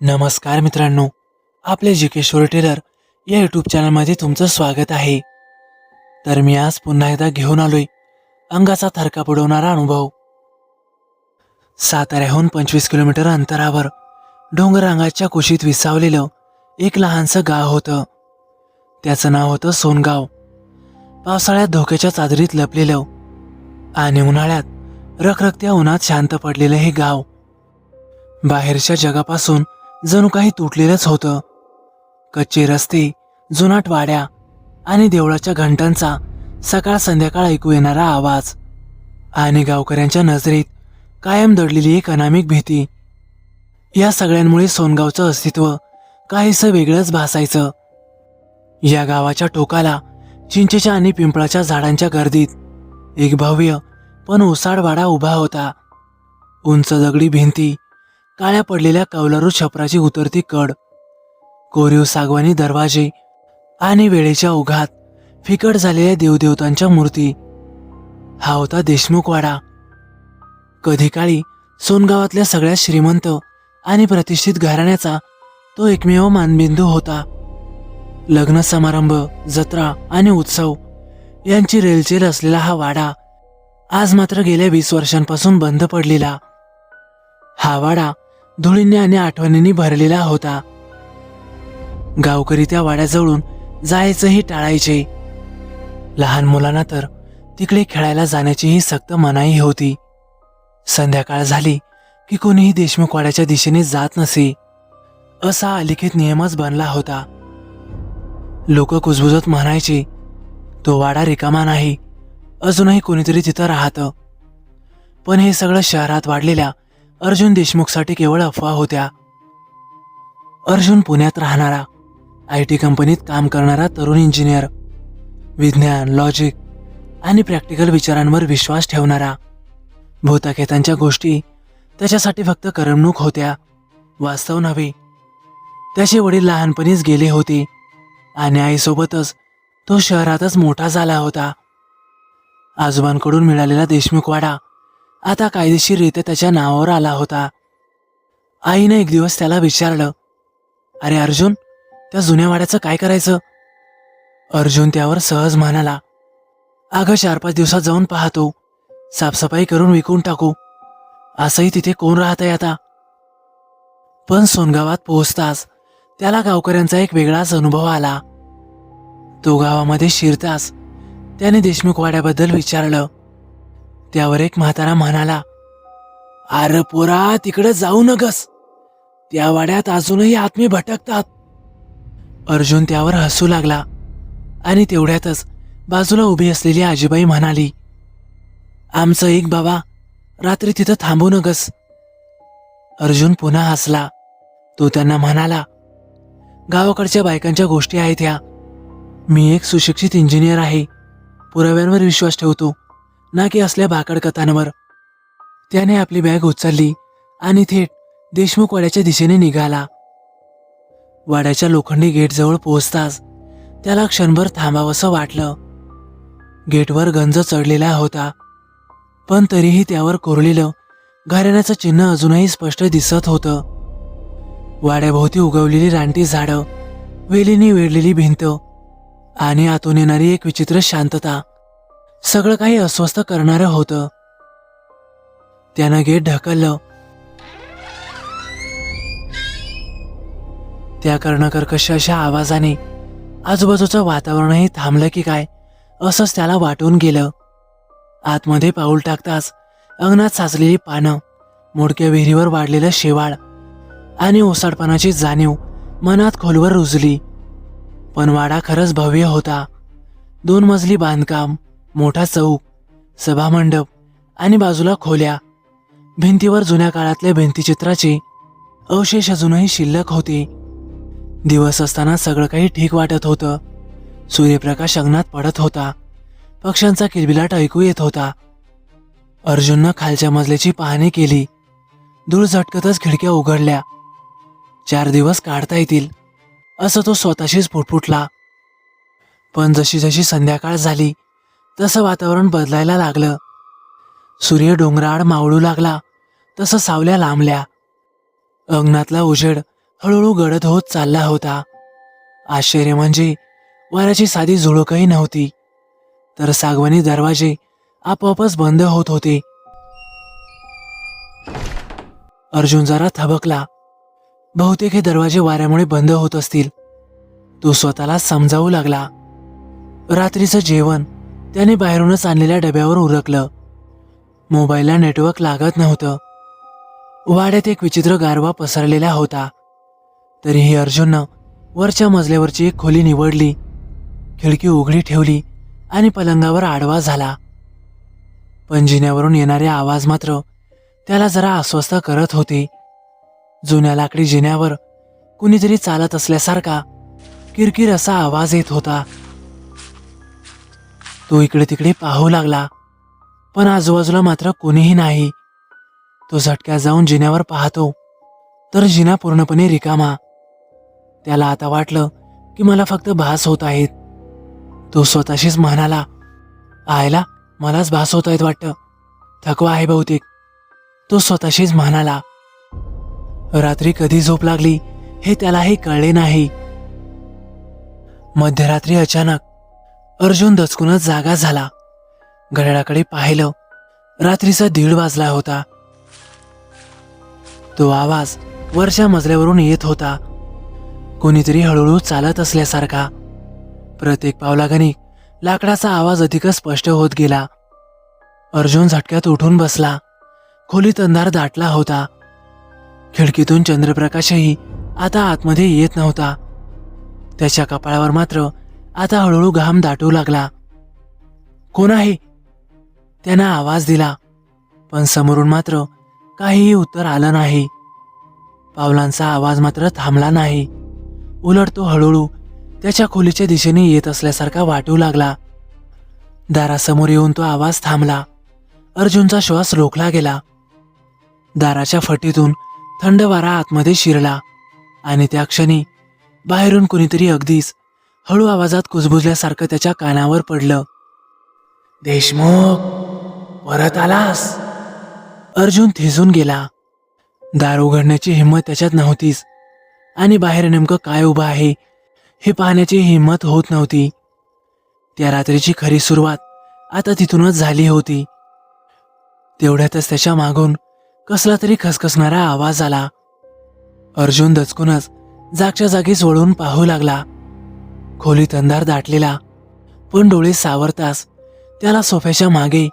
नमस्कार मित्रांनो आपले जी के शोर टेलर या यूट्यूब चॅनलमध्ये तुमचं स्वागत आहे. तर मी आज पुन्हा एकदा घेऊन आलोय अंगाचा थरका पडवणारा अनुभव. साताऱ्याहून पंचवीस किलोमीटर अंतरावर डोंगरांगाच्या कुशीत विसावलेलं एक लहानसं गाव होतं. त्याचं नाव होतं सोनगाव. पावसाळ्यात धोक्याच्या चादरीत लपलेलं आणि उन्हाळ्यात रखरखत्या उन्हात शांत पडलेलं हे गाव. बाहेरच्या जगापासून जणू काही तुटलेलंच होतं. कच्चे रस्ते जुनाट वाड्या आणि देवळाच्या घंटांचा सकाळ संध्याकाळ ऐकू येणारा आवाज आणि गावकऱ्यांच्या नजरेत कायम दडलेली एक अनामिक भीती. या सगळ्यांमुळे सोनगावचं अस्तित्व काहीसं वेगळंच भासायचं. या गावाच्या टोकाला चिंचेच्या आणि पिंपळाच्या झाडांच्या गर्दीत एक भव्य पण ओसाडवाडा उभा होता. उंच दगडी भिंती काळ्या पडलेल्या कौलारू छपराची उतरती कड कोरीव सागवानी दरवाजे आणि वेळेच्या ओघात फिकट झालेल्या देवदेवतांच्या मूर्ती. हा होता देशमुखवाडा. कधी काळी सोनगावातल्या सगळ्यात श्रीमंत आणि प्रतिष्ठित घराण्याचा तो एकमेव मानबिंदू होता. लग्न समारंभ जत्रा आणि उत्सव यांची रेलचेल असलेला हा वाडा आज मात्र गेल्या वीस वर्षांपासून बंद पडलेला. हा वाडा धुळींनी आणि आठवणींनी भरलेला होता. गावकरी त्या वाड्याजवळून जायचंही टाळायचे. लहान मुलांना तर तिकडे खेळायला जाण्याचीही सक्त मनाई होती. संध्याकाळ झाली की कोणीही देशमुख वाड्याच्या दिशेने जात नसे. असा अलिखित नियमच बनला होता. लोक कुजबुजत म्हणायचे तो वाडा रिकामा नाही. अजूनही कोणीतरी तिथं राहतं. पण हे सगळं शहरात वाढलेल्या अर्जुन देशमुखसाठी केवळ अफवा होत्या. अर्जुन पुण्यात राहणारा आय टी कंपनीत काम करणारा तरुण इंजिनियर विज्ञान लॉजिक आणि प्रॅक्टिकल विचारांवर विश्वास ठेवणारा. भूताखेतांच्या गोष्टी त्याच्यासाठी फक्त करमणूक होत्या वास्तव नव्हे. त्याचे वडील लहानपणीच गेले होते आणि आईसोबतच तो शहरातच मोठा झाला होता. आजोबांकडून मिळालेला देशमुखवाडा आता कायदेशीररित्या त्याच्या नावावर आला होता. आईनं एक दिवस त्याला विचारलं अरे अर्जुन त्या जुन्या वाड्याचं काय करायचं? अर्जुन त्यावर सहज म्हणाला अगं चार पाच दिवसात जाऊन पाहतो. साफसफाई करून विकून टाकू. असंही तिथे कोण राहतंय आता? पण सोनगावात पोहोचताच त्याला गावकऱ्यांचा एक वेगळाच अनुभव आला. तो गावामध्ये शिरताच त्याने देशमुख वाड्याबद्दल विचारलं त्यावर एक म्हातारा म्हणाला अरे पोरा तिकडे जाऊ नकस त्या वाड्यात अजूनही आत्मे भटकतात. अर्जुन त्यावर हसू लागला आणि तेवढ्यातच बाजूला उभी असलेली आजीबाई म्हणाली आमचं एक बाबा रात्री तिथं थांबू नकस अर्जुन पुन्हा हसला. तो त्यांना म्हणाला गावाकडच्या बायकांच्या गोष्टी आहेत ह्या. मी एक सुशिक्षित इंजिनियर आहे. पुराव्यांवर विश्वास ठेवतो. ना की असल्या भाकड कथांवर. त्याने आपली बॅग उचलली आणि थेट देशमुख वाड्याच्या दिशेने निघाला. वाड्याच्या लोखंडी गेटजवळ पोहोचताच त्याला क्षणभर थांबावंसं वाटलं. गेटवर गंज चढलेला होता पण तरीही त्यावर कोरलेलं घराण्याचं चिन्ह अजूनही स्पष्ट दिसत होतं. वाड्याभोवती उगवलेली रानटी झाडं वेलीने वेढलेली भिंत आणि आतून येणारी एक विचित्र शांतता सगळं काही अस्वस्थ करणारं होतं. त्यानं गेट ढकललं. त्या कर्णकर्कश अशा आवाजाने आजूबाजूचं वातावरणही थांबलं की काय असंच त्याला वाटून गेलं. आतमध्ये पाऊल टाकताच अंगणात साचलेली पानं मोडक्या विहिरीवर वाढलेलं शेवाळ आणि ओसाडपणाची जाणीव मनात खोलवर रुजली. पण वाडा खरंच भव्य होता. दोन मजली बांधकाम मोठा चौक सभामंडप आणि बाजूला खोल्या. भिंतीवर जुन्या काळातल्या भिंतीचित्राचे अवशेष अजूनही शिल्लक होते. दिवस असताना सगळं काही ठीक वाटत होतं. सूर्यप्रकाश अंगणात पडत होता. पक्ष्यांचा किलबिलाट ऐकू येत होता. अर्जुननं खालच्या मजल्याची पाहणी केली. धूळ झटकतच खिडक्या उघडल्या. चार दिवस काढता येतील असं तो स्वतःशीच फुटफुटला पण जशी जशी संध्याकाळ झाली तसं वातावरण बदलायला लागलं. सूर्य डोंगराआड मावळू लागला. तसं सावल्या लांबल्या. अंगणातला उजेड हळूहळू गडद होत चालला होता. आश्चर्य म्हणजे वाऱ्याची साधी झुळूकही नव्हती. तर सागवानी दरवाजे आपोआपच बंद होत होते. अर्जुन जरा थबकला. बहुतेक हे दरवाजे वाऱ्यामुळे बंद होत असतील. तो स्वतःला समजावू लागला. रात्रीचं जेवण त्याने बाहेरूनच आणलेल्या डब्यावर उरकलं. मोबाईलला नेटवर्क लागत नव्हतं. वाड्यात एक विचित्र गारवा पसरलेला होता. तरीही अर्जुननं वरच्या मजल्यावरची एक खोली निवडली. खिडकी उघडी ठेवली आणि पलंगावर आडवा झाला. पण जिन्यावरून येणारे आवाज मात्र त्याला जरा अस्वस्थ करत होते. जुन्या लाकडी जिन्यावर कुणीतरी चालत असल्यासारखा किरकिर असा आवाज येत होता. तो इकडे तिकडे पाहू लागला. पण आजूबाजूला मात्र कोणीही नाही. तो झटक्या जाऊन जिन्यावर पाहतो. तर जिना पूर्णपणे रिकामा. त्याला आता वाटलं की मला फक्त भास होत आहेत. तो स्वतःशीच म्हणाला आयला मलाच भास होत आहेत वाटतं. थकवा आहे बहुतेक. तो स्वतःशीच म्हणाला रात्री कधी झोप लागली हे त्यालाही कळले नाही. मध्यरात्री अचानक अर्जुन दचकूनच जागा झाला. घड्याळाकडे पाहिलं. रात्रीचा दीड वाजला होता. तो आवाज वरच्या मजल्यावरून येत होता. कोणीतरी हळूहळू चालत असल्यासारखा. प्रत्येक पावलागणी लाकडाचा आवाज अधिकच स्पष्ट होत गेला. अर्जुन झटक्यात उठून बसला. खोलीत अंधार दाटला होता. खिडकीतून चंद्रप्रकाशही आता आतमध्ये येत नव्हता. त्याच्या कपाळावर मात्र आता हळूहळू घाम दाटू लागला. कोण आहे? त्यानं आवाज दिला पण समोरून मात्र काहीही उत्तर आलं नाही. पावलांचा आवाज मात्र थांबला नाही. उलट तो हळूहळू त्याच्या खोलीच्या दिशेने येत असल्यासारखा वाटू लागला. दारासमोर येऊन तो आवाज थांबला. अर्जुनचा श्वास रोखला गेला. दाराच्या फटीतून थंड वारा आतमध्ये शिरला आणि त्या क्षणी बाहेरून कुणीतरी अगदीच हळू आवाजात कुजबुजल्यासारखं त्याच्या कानावर पडलं. देशमुख परत आलास? अर्जुन थिजून गेला. दार उघडण्याची हिंमत त्याच्यात नव्हतीच. आणि बाहेर नेमकं काय उभं आहे हे पाहण्याची हिंमत होत नव्हती. त्या रात्रीची खरी सुरुवात आता तिथूनच झाली होती. तेवढ्यातच त्याच्या मागून कसला तरी खसखसणारा आवाज आला. अर्जुन दचकूनच जागच्या जागीच वळून पाहू लागला. खोलीत अंधार दाटलेला पण डोळे सावरताच त्याला सोफ्याच्या मागे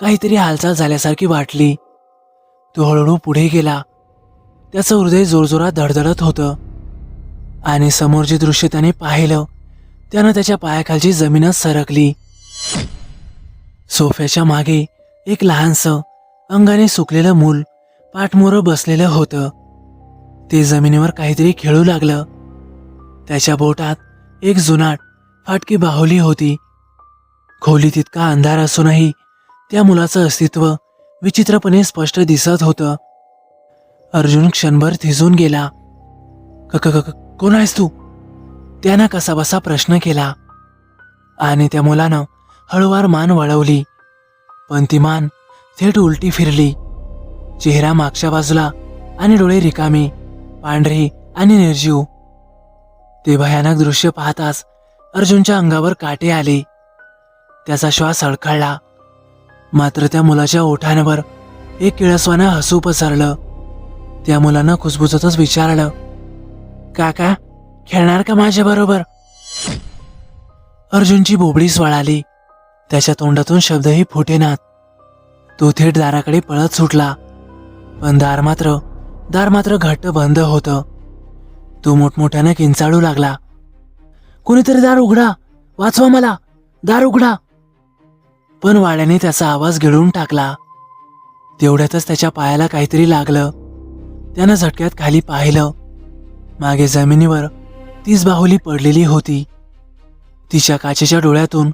काहीतरी हालचाल झाल्यासारखी वाटली. तो हळूहळू पुढे गेला. त्याचं हृदय जोरजोरात धडधडत होतं. आणि समोर जे दृश्य त्याने पाहिलं. त्यानं त्याच्या पायाखालची जमीनच सरकली. सोफ्याच्या मागे एक लहानसं अंगाने सुकलेलं मूल पाठमोरं बसलेलं होतं. ते जमिनीवर काहीतरी खेळू लागलं. त्याच्या बोटात एक जुनाट फाटकी बाहुली होती. खोलीत इतका अंधार असूनही त्या मुलाचं अस्तित्व विचित्रपणे स्पष्ट दिसत होतं. अर्जुन क्षणभर थिजून गेला. "क- क कोण आहेस तू? त्यानं कसाबसा प्रश्न केला. आणि त्या मुलानं हळूवार मान वळवली. पण ती मान थेट उलटी फिरली. चेहरा मागच्या बाजूला आणि डोळे रिकामी पांढरी आणि निर्जीव. ते भयानक दृश्य पाहताच अर्जुनच्या अंगावर काटे आले. त्याचा श्वास अडखळला मात्र त्या मुलाच्या ओठांवर एक किळसवानं हसू पसरलं. त्या मुलानं कुसबुसतच विचारलं काका खेळणार का माझ्या बरोबर? अर्जुनची बोबडी वळाली त्याच्या तोंडातून शब्दही फुटेनात तो थेट दाराकडे पळत सुटला. पण दार मात्र दार मात्र घट्ट बंद होतं. तो मोठमोठ्यानं किंचाळू लागला. कुणीतरी दार उघडा. वाचवा मला. दार उघडा. पण वाड्याने त्याचा आवाज गिळून टाकला. तेवढ्यातच त्याच्या पायाला काहीतरी लागलं. त्यानं झटक्यात खाली पाहिलं. मागे जमिनीवर तीच बाहुली पडलेली होती. तिच्या काचेच्या डोळ्यातून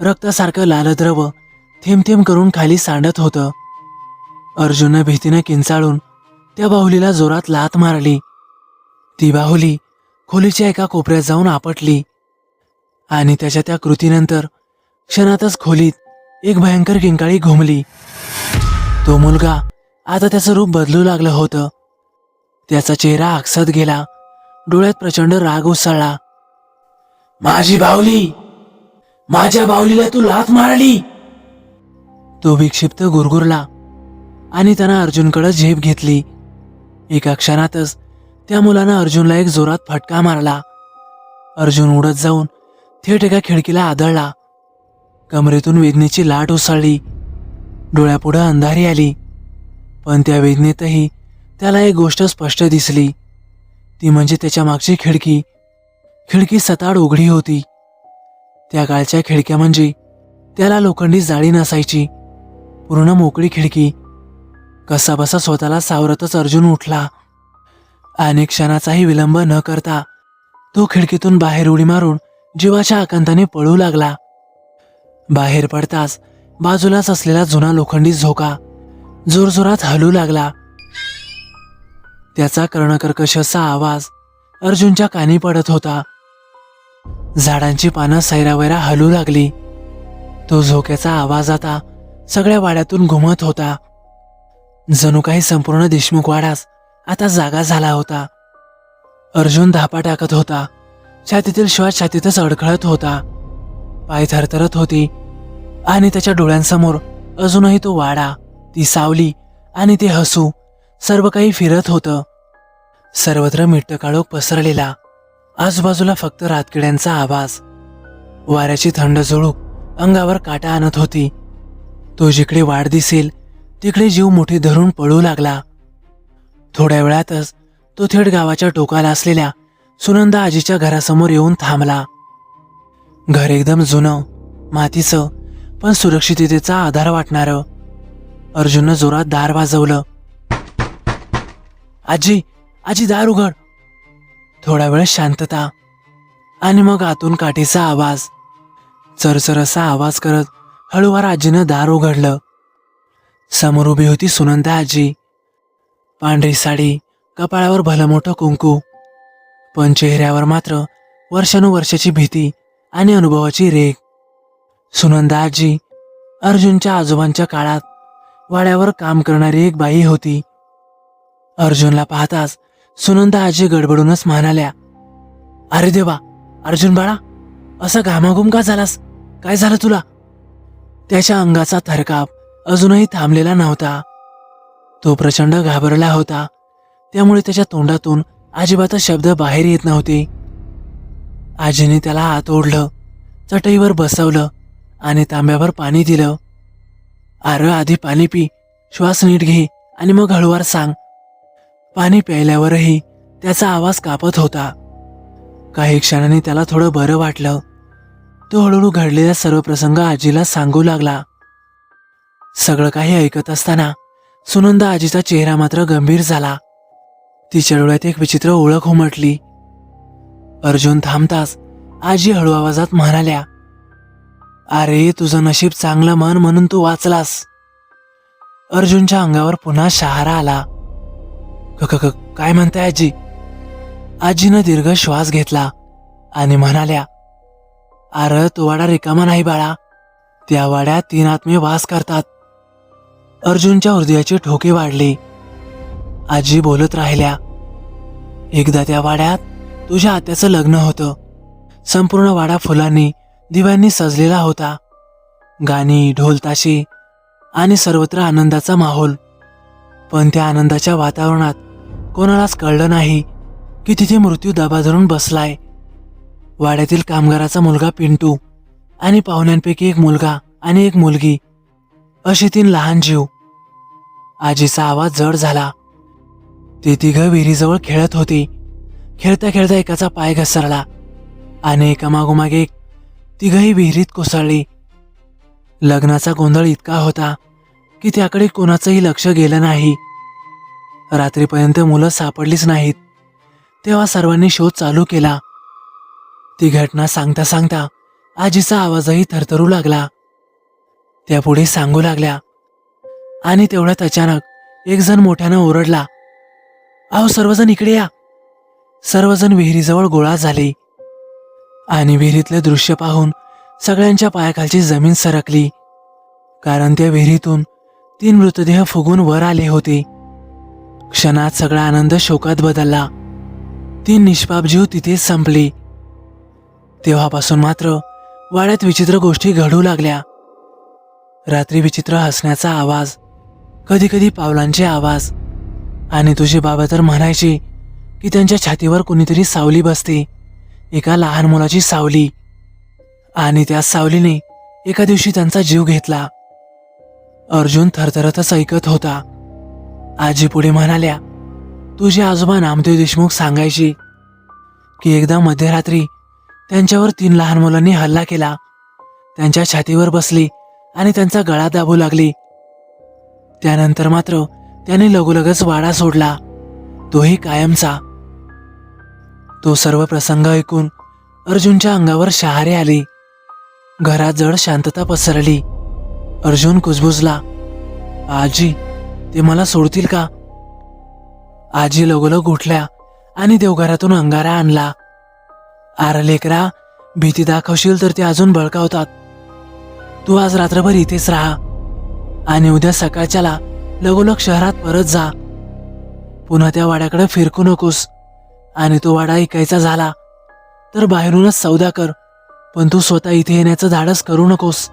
रक्तासारखं लालद्रव थेंब थेंब करून खाली सांडत होतं. अर्जुननं भीतीनं किंचाळून त्या बाहुलीला जोरात लात मारली. ती बाहुली खोलीच्या एका कोपऱ्यात जाऊन आपटली. आणि त्याच्या त्या कृतीनंतर क्षणातच खोलीत एक भयंकर किंकाळी घुमली. तो मुलगा आता त्याचं रूप बदलू लागलं होतं. त्याचा चेहरा आकसत गेला. डोळ्यात प्रचंड राग उसळला. माझी बाहुली! माझ्या बाहुलीला तू लाथ मारली! तो विक्षिप्त गुरगुरला आणि त्यानं अर्जुनकडे झेप घेतली. एका क्षणातच त्या मुलानं अर्जुनला एक जोरात फटका मारला. अर्जुन उडत जाऊन थेट एका खिडकीला आदळला. कमरेतून वेदनेची लाट उसळली. डोळ्यापुढं अंधारी आली. पण त्या वेदनेतही त्याला एक गोष्ट स्पष्ट दिसली. ती म्हणजे त्याच्या मागची खिडकी. खिडकी सताड उघडी होती. त्या काळच्या खिडक्या म्हणजे त्याला लोखंडी जाळी नसायची. पूर्ण मोकळी खिडकी. कसाबसा स्वतःला सावरतच अर्जुन उठला. अनेक क्षणाचाही विलंब न करता तो खिडकीतून बाहेर उडी मारून जीवाच्या आकांताने पळू लागला. बाहेर पडताच बाजूलाच असलेला जुना लोखंडी झोका जोरजोरात हलू लागला. त्याचा कर्णकर्कश असा आवाज अर्जुनच्या कानी पडत होता. झाडांची पानं सैरावैरा हलू लागली. तो झोक्याचा आवाज आता सगळ्या वाड्यातून घुमत होता. जणू काही संपूर्ण देशमुख वाडाच आता जागा झाला होता. अर्जुन धापा टाकत होता. छातीतील श्वास छातीतच अडखळत होता. पाय थरथरत होती आणि त्याच्या डोळ्यांसमोर अजूनही तो वाडा ती सावली आणि ते हसू सर्व काही फिरत होतं. सर्वत्र मिट्टकाळोख पसरलेला आजूबाजूला फक्त रातकिड्यांचा आवाज. वाऱ्याची थंड झुळूक अंगावर काटा आणत होती. तो जिकडे वाढ दिसेल तिकडे जीव मोठी धरून पळू लागला. थोड्या वेळातच तो थेट गावाच्या टोकाला असलेल्या सुनंदा आजीच्या घरासमोर येऊन थांबला. घर एकदम जुनं मातीचं पण सुरक्षिततेचा आधार वाटणारं. अर्जुननं जोरात दार वाजवलं. आजी आजी दार उघड. थोडा वेळ शांतता आणि मग आतून काठीचा आवाज. चरचर असा आवाज करत हळूवार आजीनं दार उघडलं. समोर उभी होती सुनंदा आजी. पांढरी साडी कपाळावर भलं मोठं कुंकू. पण चेहऱ्यावर मात्र वर्षानुवर्षाची भीती आणि अनुभवाची रेग. सुनंदा आजी अर्जुनच्या आजोबांच्या काळात वाड्यावर काम करणारी एक बाई होती. अर्जुनला पाहताच सुनंदा आजी गडबडूनच म्हणाल्या अरे देवा अर्जुन बाळा असा घामाघूम का झालास? काय झालं तुला? त्याच्या अंगाचा थरकाप अजूनही थांबलेला नव्हता. तो प्रचंड घाबरला होता. त्यामुळे त्याच्या तोंडातून अजिबातच शब्द बाहेर येत नव्हते. आजीने त्याला हात ओढलं चटईवर बसवलं आणि तांब्यावर पाणी दिलं. आरं आधी पाणी पी श्वास नीट घे आणि मग हळूवार सांग. पाणी प्यायल्यावरही त्याचा आवाज कापत होता. काही क्षणाने त्याला थोडं बरं वाटलं. तो हळूहळू घडलेला सर्व प्रसंग आजीला सांगू लागला. सगळं काही ऐकत असताना सुनंदा आजीचा चेहरा मात्र गंभीर झाला. तिच्या डोळ्यात एक विचित्र ओळख उमटली. अर्जुन थांबताच आजी हळू आवाजात म्हणाल्या अरे तुझं नशीब चांगलं मन म्हणून तू वाचलास. अर्जुनच्या अंगावर पुन्हा शहारा आला. क काय म्हणताय आजी? आजीनं दीर्घ श्वास घेतला आणि म्हणाल्या अरे तो वाडा रिकामा नाही बाळा. त्या वाड्यात तीन आत्मे वास करतात. अर्जुनच्या हृदयाचे ठोके वाढले. आजी बोलत राहिल्या एकदा त्या वाड्यात तुझ्या आत्याचं लग्न होतं. संपूर्ण वाडा फुलांनी दिव्यांनी सजलेला होता. गाणी ढोलताशी आणि सर्वत्र आनंदाचा माहोल. पण त्या आनंदाच्या वातावरणात कोणालाच कळलं नाही की तिथे मृत्यू दबा धरून बसलाय. वाड्यातील कामगाराचा मुलगा पिंटू आणि पाहुण्यांपैकी एक मुलगा आणि एक मुलगी. अशी तीन लहान जीव आजीचा आवाज जड झाला. ते तिघं विहिरीजवळ खेळत होती. खेळता खेळता एकाचा पाय घसरला. आणि एका मागोमाग तिघही विहिरीत कोसळली. लग्नाचा गोंधळ इतका होता की त्याकडे कोणाचंही लक्ष गेलं नाही. रात्रीपर्यंत मुलं सापडलीच नाहीत. तेव्हा सर्वांनी शोध चालू केला. ती घटना सांगता सांगता आजीचा आवाजही थरथरू लागला. त्या पुढे सांगू लागल्या. आणि तेवढ्यात अचानक एक जण मोठ्यानं ओरडला. अहो सर्वजण इकडे या. सर्वजण विहिरीजवळ गोळा झाले. आणि विहिरीतले दृश्य पाहून सगळ्यांच्या पायाखालची जमीन सरकली. कारण त्या विहिरीतून तीन मृतदेह फुगून वर आले होते. क्षणात सगळा आनंद शोकात बदलला. तीन निष्पाप जीव तिथेच संपली. तेव्हापासून मात्र वाड्यात विचित्र गोष्टी घडू लागल्या. रात्री विचित्र हसण्याचा आवाज कधी कधी पावलांचे आवाज. आणि तुझे बाबा तर म्हणायचे की त्यांच्या छातीवर कोणीतरी सावली बसते. एका लहान मुलाची सावली. आणि त्या सावलीने एका दिवशी त्यांचा जीव घेतला. अर्जुन थरथरतच ऐकत होता. आजी पुढे म्हणाल्या तुझे आजोबा नामदेव देशमुख सांगायचे की एकदा मध्यरात्री त्यांच्यावर तीन लहान मुलांनी हल्ला केला. त्यांच्या छातीवर बसली आणि त्यांचा गळा दाबू लागली. त्यानंतर मात्र त्याने लगोलगच वाडा सोडला. तोही कायमचा. तो सर्व प्रसंग ऐकून अर्जुनच्या अंगावर शहारे आली. घरात जड शांतता पसरली. अर्जुन कुजबुजला आजी ते मला सोडतील का? आजी लगोलग उठल्या आणि देवघरातून अंगारा आणला. आर लेकरा भीती दाखवशील तर ते अजून बळकावतात. तू आज रात्रभर इथेच राहा. आणि उद्या सकाळच्याला लगोलग शहरात परत जा. पुन्हा त्या वाड्याकडे फिरकू नकोस. आणि तो वाडा ऐकायचा झाला तर बाहेरूनच सौदा कर पण तू स्वतः इथे येण्याचं धाडस करू नकोस.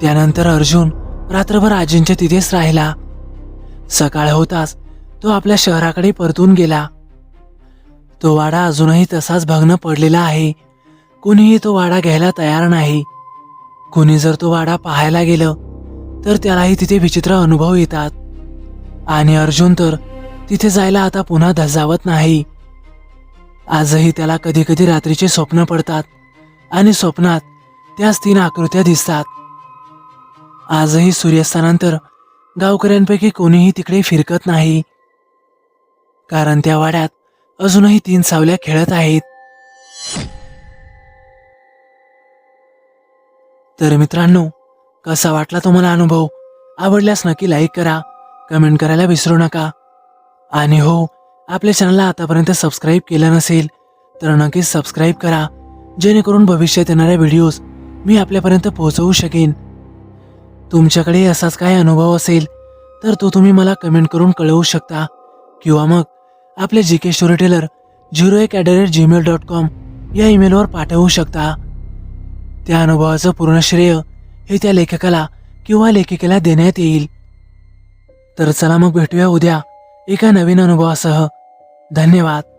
त्यानंतर अर्जुन रात्रभर आजींच्या तिथेच राहिला. सकाळ होताच तो आपल्या शहराकडे परतून गेला. तो वाडा अजूनही तसाच भग्न पडलेला आहे. कुणीही तो वाडा घ्यायला तयार नाही. कुणी जर तो वाडा पाहायला गेलं तर त्यालाही तिथे विचित्र अनुभव येतात. आणि अर्जुन तर तिथे जायला आता पुन्हा धजावत नाही. आजही त्याला कधी कधी रात्रीचे स्वप्न पडतात आणि स्वप्नात त्याच तीन आकृत्या दिसतात. आजही सूर्यास्तानंतर गावकऱ्यांपैकी कोणीही तिकडे फिरकत नाही. कारण त्या वाड्यात अजूनही तीन सावल्या खेळत आहेत. तर मित्रांनो कसा वाटला तुम्हाला अनुभव? आवडल्यास नक्की लाईक करा कमेंट करायला विसरू नका. आणि हो आपल्या चॅनलला आतापर्यंत सबस्क्राईब केलं नसेल तर नक्कीच सबस्क्राईब करा जेणेकरून भविष्यात येणाऱ्या व्हिडिओज मी आपल्यापर्यंत पोहोचवू शकेन. तुमच्याकडे असाच काय अनुभव असेल तर तो तुम्ही मला कमेंट करून कळवू शकता. किंवा मग आपले G K storyteller zero one at the rate Gmail dot com या ईमेलवर पाठवू शकता. त्या अनुभवाचं पूर्ण श्रेय हे त्या लेखकाला किंवा लेखिकेला देण्यात येईल. तर चला मग भेटूया उद्या एका नवीन अनुभवासह. धन्यवाद.